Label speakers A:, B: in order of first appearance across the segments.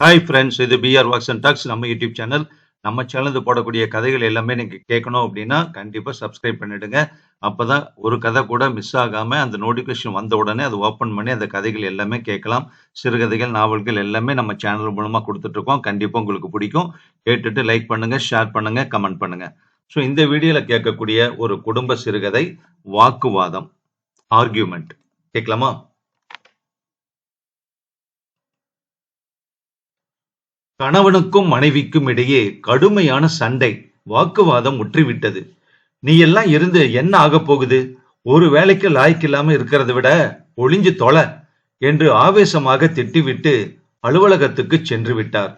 A: Hi friends இது PR walks and talks நம்ம YouTube channel நம்ம சேனலுக்கு போடக்கூடிய கதைகள் எல்லாமே நீங்கள் கேட்கணும் அப்படின்னா கண்டிப்பாக சப்ஸ்கிரைப் பண்ணிடுங்க. அப்போ தான் ஒரு கதை கூட மிஸ் ஆகாமல் அந்த நோட்டிஃபிகேஷன் வந்த உடனே அதை ஓப்பன் பண்ணி அந்த கதைகள் எல்லாமே கேட்கலாம். சிறுகதைகள் நாவல்கள் எல்லாமே நம்ம சேனல் மூலமாக கொடுத்துட்ருக்கோம். கண்டிப்பாக உங்களுக்கு பிடிக்கும். கேட்டுட்டு லைக் பண்ணுங்கள் ஷேர் பண்ணுங்கள் கமெண்ட் பண்ணுங்கள் ஸோ இந்த வீடியோவில் கேட்கக்கூடிய ஒரு குடும்ப சிறுகதை வாக்குவாதம் ஆர்கியூமெண்ட் கேட்கலாமா? கணவனுக்கும் மனைவிக்கும் இடையே கடுமையான சண்டை வாக்குவாதம் முற்றிவிட்டது. நீ எல்லாம் இருந்து என்ன ஆக போகுது? ஒரு வேலைக்கு லாய்க்கில்லாம இருக்கிறத விட ஒளிஞ்சு தொலை என்று ஆவேசமாக திட்டிவிட்டு அலுவலகத்துக்கு சென்று விட்டார்.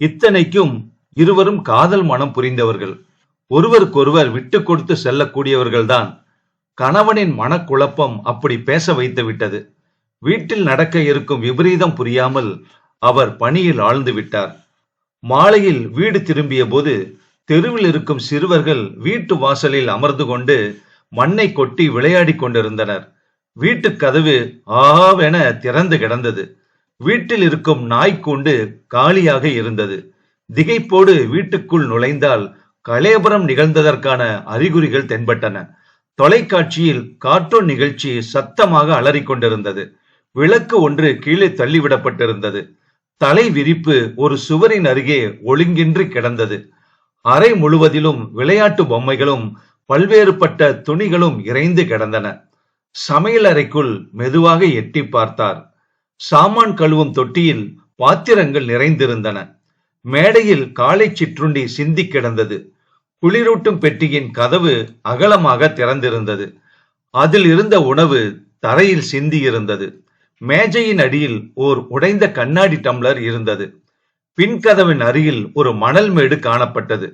A: இத்தனைக்கும் இருவரும் காதல் மனம் புரிந்தவர்கள். ஒருவருக்கொருவர் விட்டு கொடுத்து செல்லக்கூடியவர்கள்தான். கணவனின் மனக்குழப்பம் அப்படி பேச வைத்து விட்டது வீட்டில் நடக்க இருக்கும் விபரீதம் புரியாமல் அவர் பணியில் ஆழ்ந்து விட்டார். மாலையில் வீடு திரும்பிய போது தெருவில் இருக்கும் சிறுவர்கள் வீட்டு வாசலில் அமர்ந்து கொண்டு மண்ணை கொட்டி விளையாடி கொண்டிருந்தனர். வீட்டு கதவு ஆவென திறந்து கிடந்தது. வீட்டில் இருக்கும் நாய்க்கூண்டு காலியாக இருந்தது. திகைப்போடு வீட்டுக்குள் நுழைந்தால் கலேபரம் நிகழ்ந்ததற்கான அறிகுறிகள் தென்பட்டன. தொலைக்காட்சியில் கார்ட்டூன் நிகழ்ச்சி சத்தமாக அலறிக்கொண்டிருந்தது விளக்கு ஒன்று கீழே தள்ளிவிடப்பட்டிருந்தது. தலை விரிப்பு ஒரு சுவரின் அருகே ஒழுங்கின்றி கிடந்தது. அறை முழுவதிலும் விளையாட்டு பொம்மைகளும் பல்வேறுபட்ட துணிகளும் இறைந்து கிடந்தன. சமையல் அறைக்குள் மெதுவாக எட்டி பார்த்தார். சாமான் கழுவும் தொட்டியில் பாத்திரங்கள் நிறைந்திருந்தன. மேடையில் காலை சிற்றுண்டி சிந்தி கிடந்தது. குளிரூட்டும் பெட்டியின் கதவு அகலமாக திறந்திருந்தது. அதில் இருந்த உணவு தரையில் சிந்தி இருந்தது மேஜையின் அடியில் ஓர் உடைந்த கண்ணாடி டம்ளர் இருந்தது. பின்கதவின் அருகில் ஒரு மணல் மேடு காணப்பட்டது.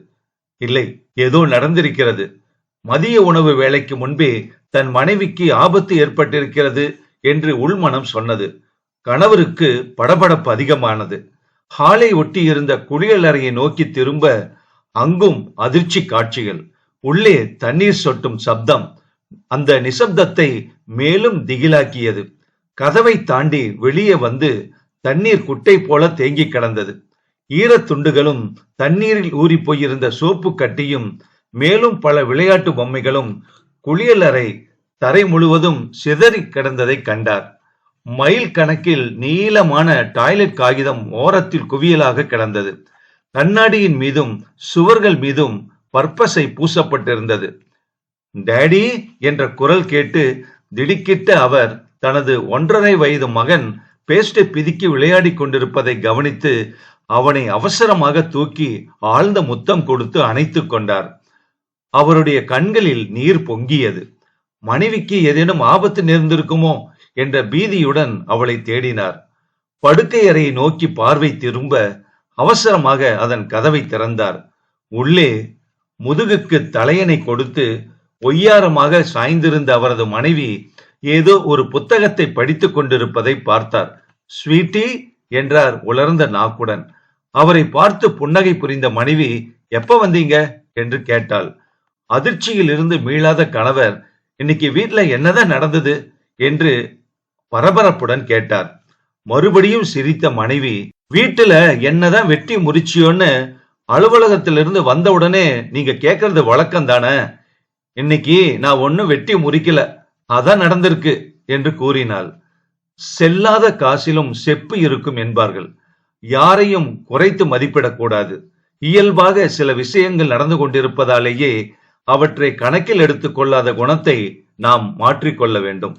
A: இல்லை ஏதோ நடந்திருக்கிறது. மதிய உணவு வேலைக்கு முன்பே தன் மனைவிக்கு ஆபத்து ஏற்பட்டிருக்கிறது என்று உள்மனம் சொன்னது. கணவருக்கு படபடப்பு அதிகமானது. ஹாலை ஒட்டி இருந்த குளியலறையை நோக்கி திரும்ப அங்கும் அதிர்ச்சி காட்சிகள். உள்ளே தண்ணீர் சொட்டும் சப்தம். அந்த நிசப்தத்தை மேலும் திகிலாக்கியது. கதவை தாண்டி வெளியே வந்து தண்ணீர் குட்டை போல தேங்கி கிடந்தது. ஈரத்துண்டுகளும் தண்ணீரில் ஊறி போயிருந்த சோப்பு கட்டியும் மேலும் பல விளையாட்டு பொம்மைகளும் குளியலறை தரை முழுவதும் சிதறி கிடந்ததை கண்டார். மைல் கணக்கில் நீளமான டாய்லெட் காகிதம் ஓரத்தில் குவியலாக கிடந்தது. கண்ணாடியின் மீதும் சுவர்கள் மீதும் பற்பசை பூசப்பட்டிருந்தது. டேடி என்ற குரல் கேட்டு திடுக்கிட்ட அவர் தனது ஒன்றரை வயது மகன் பேஸ்டை பிதுக்கி விளையாடி கொண்டிருப்பதை கவனித்து அவனை அவசரமாக தூக்கி ஆழ்ந்த முத்தம் கொடுத்து அணைத்துக் கொண்டார். அவருடைய கண்களில் நீர் பொங்கியது. மனைவிக்கு ஏதேனும் ஆபத்து நேர்ந்திருக்குமோ என்ற பீதியுடன் அவளை தேடினார். படுக்கை அறையை நோக்கி பார்வை திரும்ப அவசரமாக அதன் கதவை திறந்தார். உள்ளே முதுகுக்கு தலையணை கொடுத்து ஒய்யாரமாக சாய்ந்திருந்த அவரது மனைவி ஏதோ ஒரு புத்தகத்தை படித்துக் கொண்டிருப்பதை பார்த்தார். ஸ்வீட்டி என்றார் உலர்ந்த நாக்குடன். அவரை பார்த்து புன்னகை புரிந்த மனைவி எப்ப வந்தீங்க? என்று கேட்டாள். அதிர்ச்சியில் இருந்து மீளாத கணவர் இன்னைக்கு வீட்டுல என்னதான் நடந்தது? என்று பரபரப்புடன் கேட்டார். மறுபடியும் சிரித்த மனைவி வீட்டுல என்னதான் வெட்டி முறிச்சியோன்னு அலுவலகத்திலிருந்து வந்த உடனே நீங்க கேக்குறது வழக்கம் தானே இன்னைக்கு நான் ஒன்னும் வெட்டி முறிக்கல. அதான் நடந்திருக்கு என்று கூறினாள் செல்லாத காசிலும் செப்பு இருக்கும் என்பார்கள். யாரையும் குறைத்து மதிப்பிடக்கூடாது. இயல்பாக சில விஷயங்கள் நடந்து கொண்டிருப்பதாலேயே அவற்றை கணக்கில் எடுத்துக்கொள்ளாத குணத்தை நாம் மாற்றிக்கொள்ள வேண்டும்.